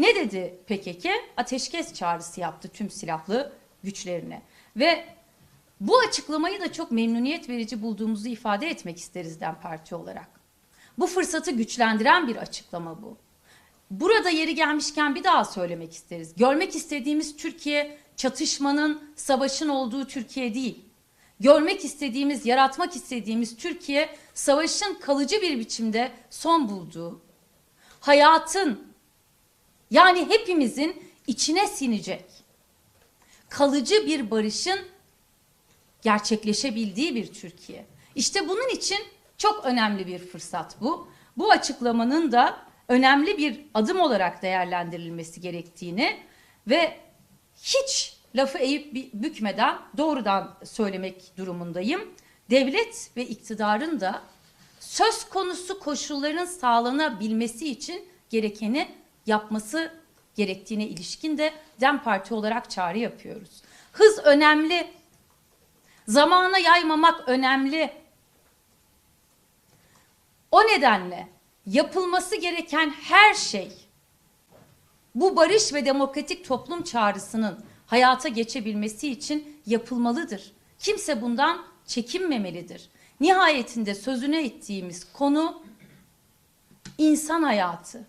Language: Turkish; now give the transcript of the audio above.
Ne dedi PKK? Ateşkes çağrısı yaptı tüm silahlı güçlerine. Ve bu açıklamayı da çok memnuniyet verici bulduğumuzu ifade etmek isteriz DEM Parti olarak. Bu fırsatı güçlendiren bir açıklama bu. Burada yeri gelmişken bir daha söylemek isteriz. Görmek istediğimiz Türkiye çatışmanın, savaşın olduğu Türkiye değil. Görmek istediğimiz, yaratmak istediğimiz Türkiye savaşın kalıcı bir biçimde son bulduğu, hayatın yani hepimizin içine sinecek, kalıcı bir barışın gerçekleşebildiği bir Türkiye. İşte bunun için çok önemli bir fırsat bu. Bu açıklamanın da önemli bir adım olarak değerlendirilmesi gerektiğini ve hiç lafı eğip bü- bükmeden doğrudan söylemek durumundayım. Devlet ve iktidarın da söz konusu koşulların sağlanabilmesi için gerekeni yapması gerektiğine ilişkin de DEM Parti olarak çağrı yapıyoruz. Hız önemli. Zamana yaymamak önemli. O nedenle yapılması gereken her şey bu barış ve demokratik toplum çağrısının hayata geçebilmesi için yapılmalıdır. Kimse bundan çekinmemelidir. Nihayetinde sözüne ettiğimiz konu insan hayatı.